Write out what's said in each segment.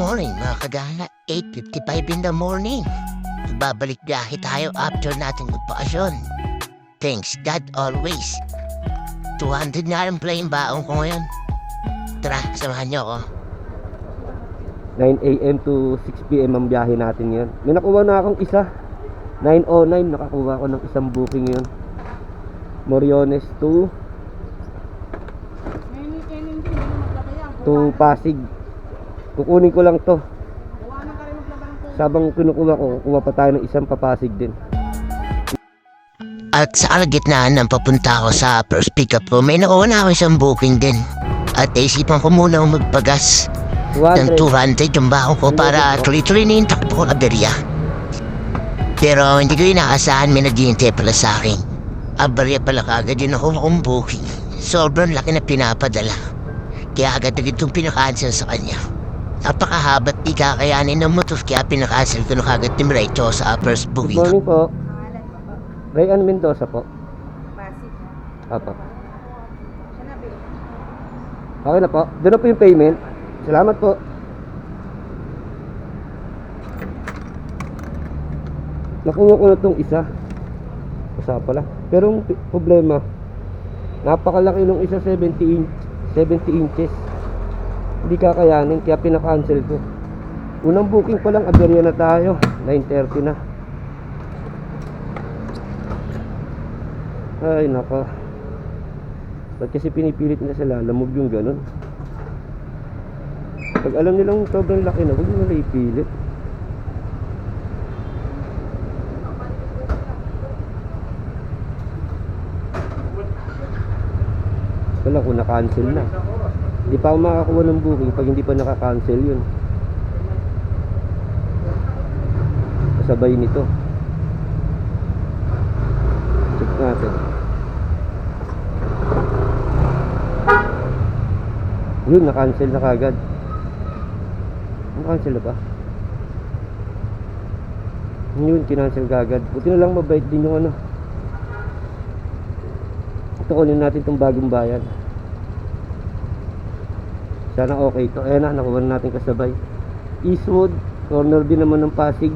morning mga kagala, 8.55 in the morning. Babalik biyahe tayo after natin magpakasyon. Thanks God always. 200 nga lang pala yung baong ko ngayon. Tara, samahan niyo ako. 9 a.m. to 6 p.m. ang biyahe natin ngayon. May nakuha na akong isa. 9.09 nakakuha ako ng isang booking ngayon. Moriones to to Pasig. Kukunin ko lang to. Sabang kinukuha ko, kukuha pa tayo ng isang papasig din. At sa kalagitnaan ng papunta ako sa first pickup ko, may nakuha na ako isang booking din. At naisipan ko muna magpagas ng 200. 200 yung baho ko para tuloy-tuloy na yung takbo ko na berya. Pero hindi ko inaasahan may naghihintay pala sa akin. Abarya pala kagad yung nakuha kong booking. Sobrang laki na pinapadala. Kaya agad-agad itong pinakancel sa kanya. Napakahabat di kakayanin ng motor kaya pinakancel ko na kagad ni Mirecho sa first Good booking ko. morning po. Rayan Mendoza po. Pasig. Apo. Siya na, babe. Okay na po. Doon na po yung payment. Salamat po. Nakuha ko na tong isa. Isa pala. Pero pi- problema, napakalaki nung isa 70 inch, 70 inches. Hindi kakayanin kaya pinaka-cancel ko. Unang booking pa lang, aberya na tayo. 9.30 na. Ay, naka. Ba't kasi pinipilit nila sa lalamove yung ganun? Pag alam nilang sobrang laki na, huwag nila ipilit. Wala kung na-cancel na. Hindi pa ako makakuha ng booking pag hindi pa naka-cancel yun. Kasabay nito. Check natin. Yun, na-cancel na kagad. Na-cancel na ba? Yun, kinancel kagad. Buti na lang mabait din yung ano. Ito kunin natin itong bagong bayan. Sana okay ito. Ayan na, nakuha na natin kasabay. Eastwood, corner din naman ng Pasig.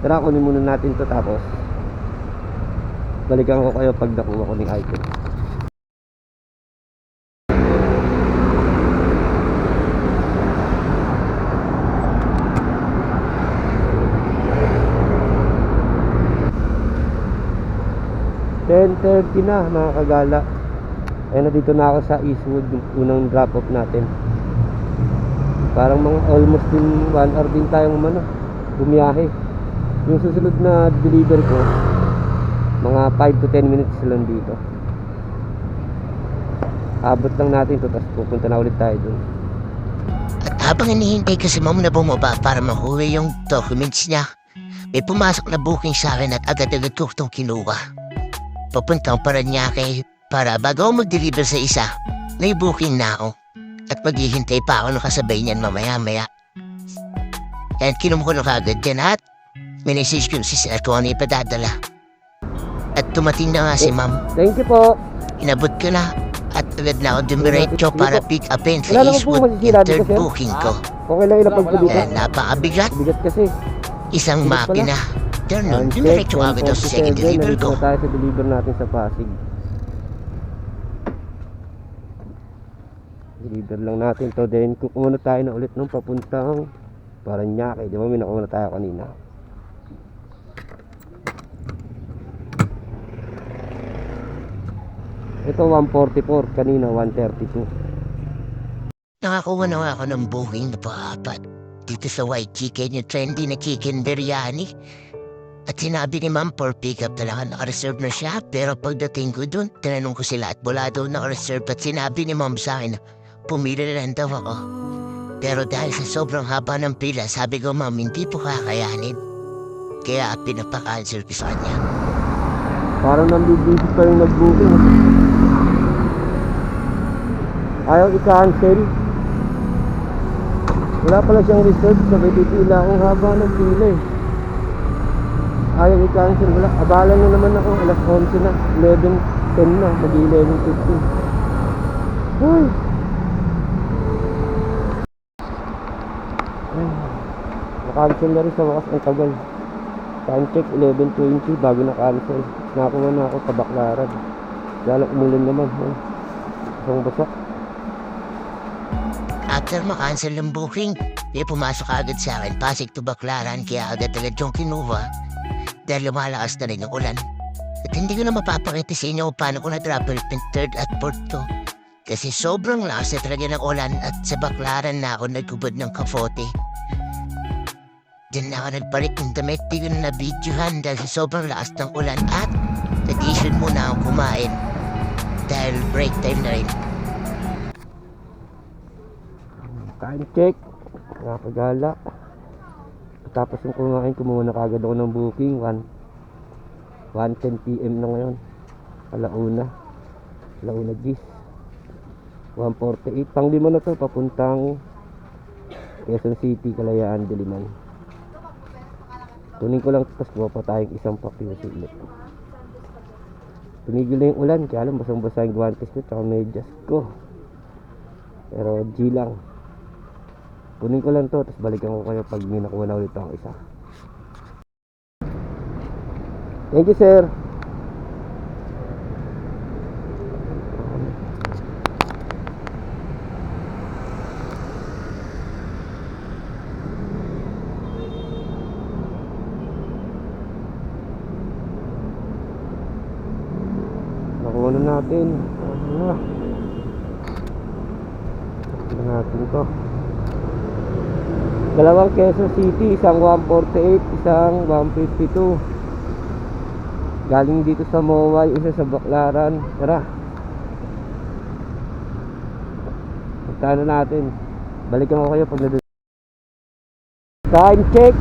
Tara, kunin muna natin ito tapos balikan ko kayo pag nakuha ko ng item. Ten thirty na mga kagala. Ayun dito na ako sa Eastwood yung unang drop off natin. Parang mga almost din 1 hour din tayong umano, bumiyahe. Yung susunod na deliver ko, mga 5 to 10 minutes lang dito. Abot lang natin to tapos pupunta na ulit tayo dun. Habang hinihintay ko si mom na bumaba para makuha yung documents niya, may pumasok na booking sa akin at agad-agad ko itong kinuha. Papuntang Paranaque para bago ako mag-deliver sa isa, may booking na ako. At maghihintay pa ako ng kasabay niyan mamaya-maya. Kaya kinuha ko na kagad yan at minisage ko si Sir kung ano ipadadala. At tumating na nga si ma'am. Thank you po. Inabot ko na at agad na ako dumiretso para pick upin sa Wala naman po Eastwood masisira yung dito, third sir. booking ko. Okay lang ilapag ko dito. Kaya napakabigat. Bigat kasi. Isang Bigat pala. makina. Ganun, Uncheck, dumiretso agad ako sa second 147. deliver ko. na tayo sa deliver natin sa Pasig. Deliver lang natin to. Then, kukuha na tayo na ulit ng papuntang Paranaque. Di ba may nakuha na tayo kanina? Ito 144, kanina 132. Nakakuha na ako ng booking na paapat. Dito sa white chicken, yung trendy na chicken biryani. At sinabi ni ma'am for pick up talaga naka-reserve na siya. Pero pagdating ko dun, tinanong ko sila at wala daw naka-reserve. At sinabi ni ma'am sa akin pumili na ako. Pero dahil sa sobrang haba ng pila, sabi ko ma'am, hindi po kakayanin. Kaya pinapakancel ko sa kanya. Parang nambibigit pa yung nag-booking. Ayaw i-cancel. Wala pala siyang reserve. Sabay pipila akong haba ng pila eh. Ayaw i-cancel. Wala. Abala na naman ako. Alas 11 na. 11.10 na. Mag-11.15. Uy! Ay, na-cancel na rin sa wakas ang tagal. Time check 11.20 bago na-cancel. Nakakuha na ako sa Baklaran. Lalo umulan naman. Ay, isang basa. After makancel ng booking, may pumasok agad sa akin Pasig to Baclaran kaya agad agad yung kinuha dahil lumalakas na rin ang ulan. At hindi ko na mapapakita sa inyo kung paano ko na-travel ng third at fourth to. Kasi sobrang lakas na talaga ng ulan at sa Baclaran na ako nagkubad ng kafote. Diyan na ako nagbalik ng damit, di na nabidyohan dahil sa sobrang lakas ng ulan at tradition muna akong kumain dahil break time na rin. Time check. Nakakagala. Tapos yung kumain, kumuha na kagad ako ng booking. 1 1.10pm na ngayon. Alauna. Alauna gis. 1.48. Pang lima na to, papuntang Quezon City, Kalayaan, Diliman. Tunin ko lang, tapos kuha pa tayong isang pakiusi ulit. Tumigil na yung ulan, kaya alam, basang-basa yung guwantes ko, tsaka medyas ko. Pero G lang. Kunin ko lang to, tapos balikan ko kayo pag may nakuha na ulit ang isa. Thank you, sir. Nakuha na natin. Ano na. Natin to. Dalawang Quezon City, isang 148, isang 152. Galing dito sa Moway, isa sa Baklaran. Tara. Na natin. Balikan ko kayo pag nandun. Time check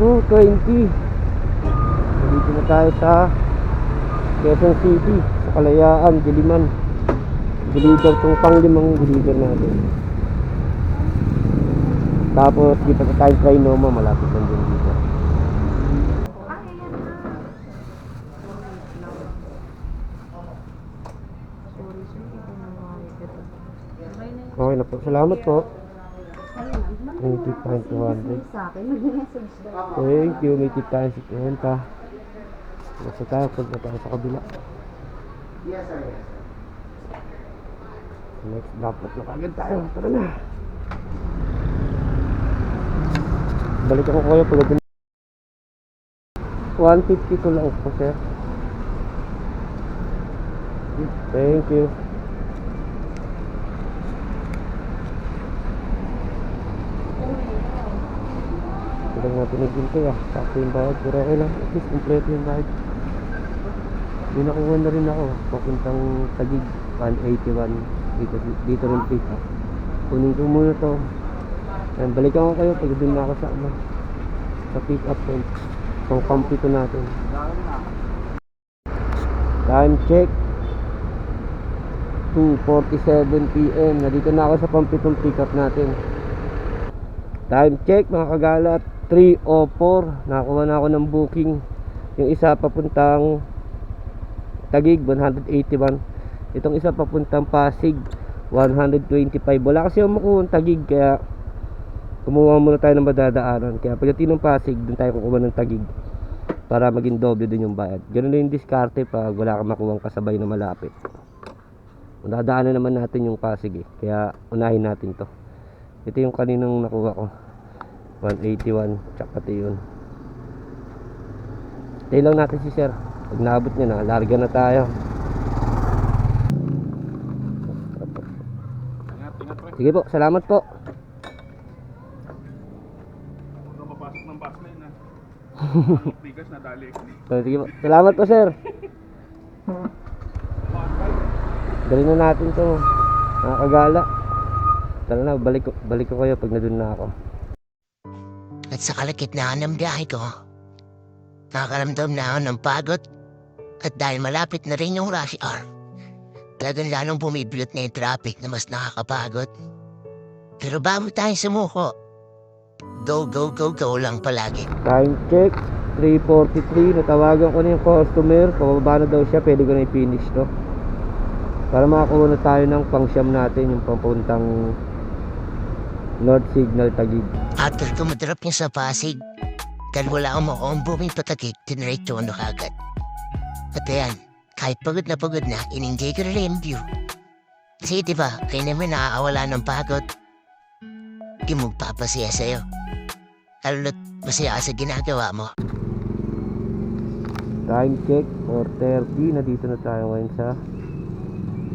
2.20 Dito na tayo sa Quezon City, Kalayaan, Diliman. Deliver tong panglimang deliver natin. Tapos dito sa time try Noma, malapit lang din dito. Na. Okay na na po. Salamat po. Ayun, 20 times 200. sa akin. Mag-message daw. Thank you. May tip tayo si Kwenta. Basta tayo. Punta tayo sa kabila. Next dapat na kagad tayo. Tara na. Balik ako kayo pag 150 ko lang po, sir. Thank you. Lang natin naghintay ah. Sakto yung bayad. Pero okay lang. At least kompleto yung bayad. May nakuha na rin ako. Papuntang Tagig. 181. Dito, dito rin pick up. Kunin ko muna to. Ayan, balikan ko kayo pag doon na ako sa ano. Sa pick up point. Itong kampito natin. Time check. 2.47pm. Nandito na ako sa pampitong pick up natin. Time check mga kagalat 3.04 Nakakuha na ako ng booking Yung isa papuntang Tagig 181 Itong isa papuntang Pasig 125 Wala kasi yung makuha ng Tagig Kaya Kumuha muna tayo ng madadaanan. Kaya pagdating ng Pasig Doon tayo kukuha ng Tagig Para maging doble din yung bayad. Ganun na yung diskarte pag wala kang makuha kasabay na malapit. Dadaanan naman natin yung Pasig eh. Kaya unahin natin to. Ito yung kaninang nakuha ko. 181 tsaka pati yun. Tayo lang natin si sir Pag naabot niya na, larga na tayo Sige po, salamat po papasok ng bus lane ha. Bigas na dali. So, Sige po, salamat po sir Dali na natin to Nakakagala Tara na, balik, ko- balik ko kayo pag nadun na ako At sa kalagitnaan ng biyahe ko, nakakaramdam na ako ng pagod at dahil malapit na rin yung rush hour, talagang lalong bumibilot na yung traffic na mas nakakapagod. Pero bago tayo sumuko, go, go, go, go lang palagi. Time check 3.43 Natawagan ko na yung customer Pababa na daw siya Pwede ko na i-finish to Para makakuha na tayo ng pangsyam natin Yung papuntang North Signal Tagig. After ko madrap niya sa Pasig, dahil wala akong makuha buming patagit, tinrate ko ano kagad. At ayan, kahit pagod na pagod na, in-enjoy ko rin yung view. Kasi diba, kayo naman nakakawala ng pagod. Di mo papasaya sa'yo. Lalo't masaya ka sa ginagawa mo. Time check, 4.30. Nandito na tayo ngayon sa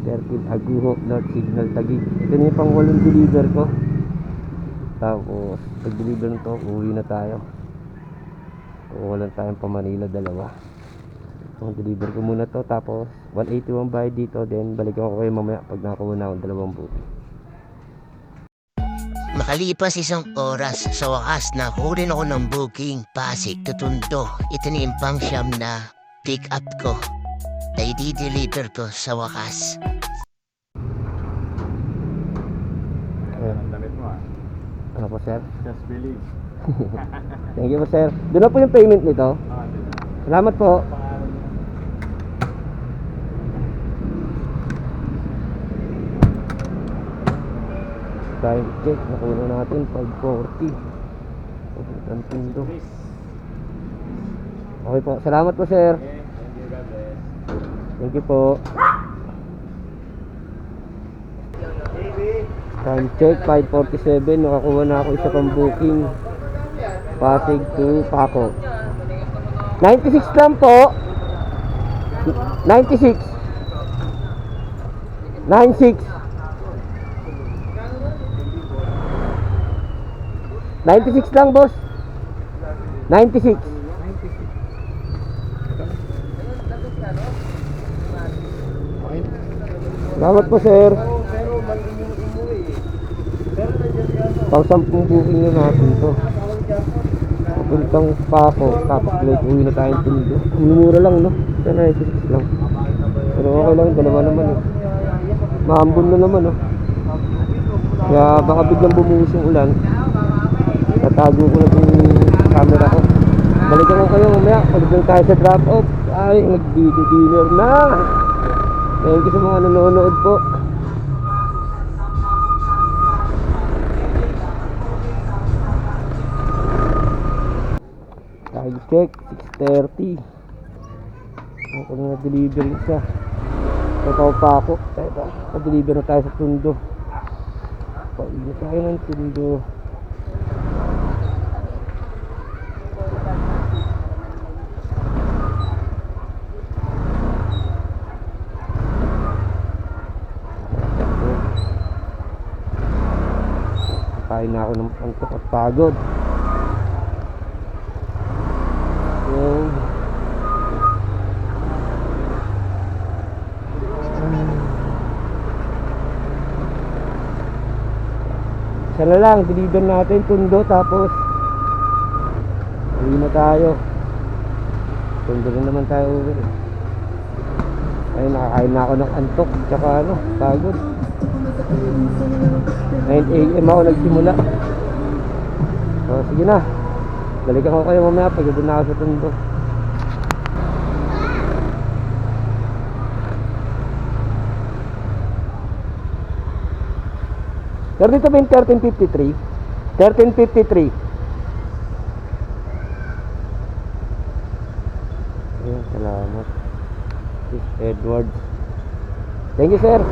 13 Aguho, North Signal Tagig. Ito na yung pang walong deliver ko. Tapos, pag-deliver nito, uwi na tayo. Walang tayong pa Manila, dalawa. Itong deliver ko muna to tapos 181 bayad dito. Then, balikan ko kayo mamaya pag nakakuha na akong dalawang booking. Makalipas isang oras sa wakas na huli ako ng booking Pasig na yung pang siyam na pick up ko na i-deliver ko sa wakas. Ayan. Ah. Ano po, sir? Just believe. Thank you po, sir. Doon na po yung payment nito. Ah? Salamat po. Time check. Nakuha natin 540. Ang tindo. Chris. Okay po. Salamat po, sir. Okay. Thank you po. Time check, 5.47. Nakakuha na ako isa pang booking. Pasig to Paco. 96 lang po. 96. 96. 96 lang, boss. 96. Salamat po, sir. Pang sampung booking na natin to. Papuntang Paco, tapos late uwi na tayong tundo. Mumura lang, no? Sana 96 lang. Pero okay lang, dalawa naman eh. Maambon na naman, no? Kaya baka biglang bumuhos yung ulan. Tatago ko na yung camera ko. Balikan ko kayo mamaya. Pagdating tayo sa drop off. Ay, nag-dinner na. Thank you sa mga nanonood po. Time check, 6.30. Ako na na-deliver isa. Tataw pa ako. Teka, na-deliver na tayo sa tundo. Pauwi na tayo ng tundo. Kain na ako ng antok at pagod. Yung... Isa lang, deliver natin tundo tapos uwi na tayo. Tundo rin naman tayo uwi. Ay, nakakain na ako ng antok tsaka ano, pagod. 9 a.m. ako nagsimula. So, sige na. Balikan ko kayo mamaya pag doon na ako sa tundo. Sir, dito ba yung 1353? 1353. Ayun, salamat. Chris Edwards. Thank you, sir.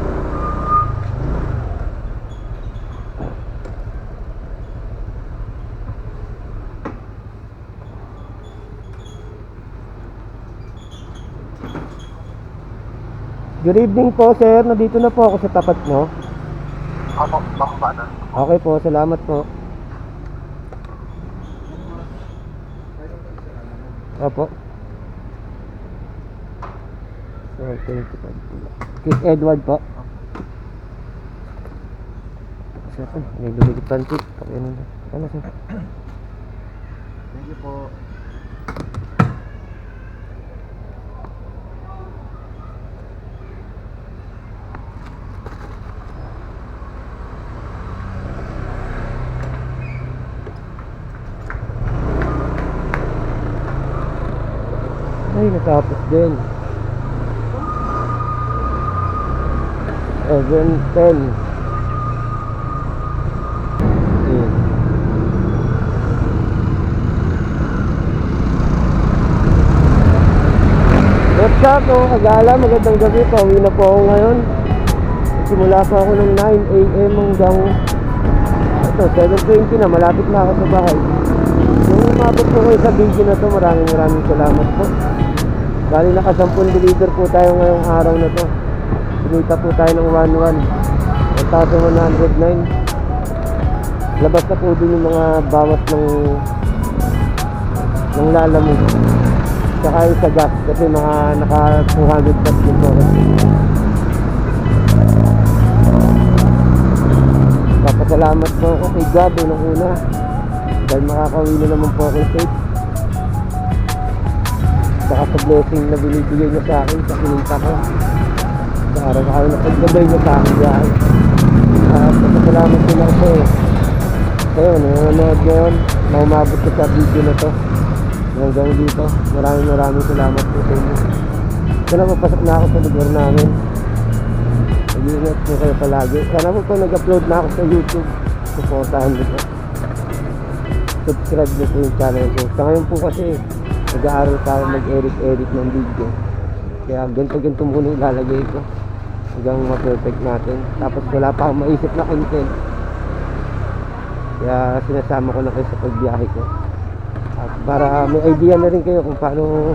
Good evening po, sir. Nandito na po ako sa tapat nyo. Ako, baka ba na? Okay po, salamat po. Opo. So, 25 Chris Edward po. Sir, ay, may lumigit pansit. Pakiano na. Ano, sir? Thank you po. Ay, natapos din. Eventon. Ayan. What's up mga kagala? Magandang gabi. Pauwi na po ako ngayon. Simula pa ako ng 9am hanggang ito, 7.20 na. Malapit na ako sa bahay. Yung umabot ko kayo sa video na to, maraming maraming salamat po. Bali naka 10 deliver po tayo ngayong araw na to. Sinita po tayo ng 1-1. 1,109. Labas na po din yung mga bawas ng ng lalamig. Saka yung sa gas kasi mga naka 200 plus din po. Papasalamat po ako kay God nung una dahil makakauwi na naman po ako safe. Saka sa blessing na binibigay niya sa akin sa kinita ko. Sa araw-araw na pagbabay niya sa akin dahil. At papasalamat din ako po eh. Kayo, nanonood ngayon, na umabot ko sa video na to. Hanggang dito, maraming maraming salamat po sa inyo. Sana mapasok na ako sa lugar namin. Mag-iingat po kayo palagi. Sana po po nag-upload na ako sa YouTube. Supportahan niyo po. Subscribe niyo po yung channel ko. Sa ngayon po kasi, nag-aaral pa ako mag-edit-edit ng video. Kaya ganito-ganito muna ilalagay ko. Hanggang ma-perfect natin. Tapos wala pa akong maisip na content. Kaya sinasama ko na kayo sa pagbiyahe ko. At para may idea na rin kayo kung paano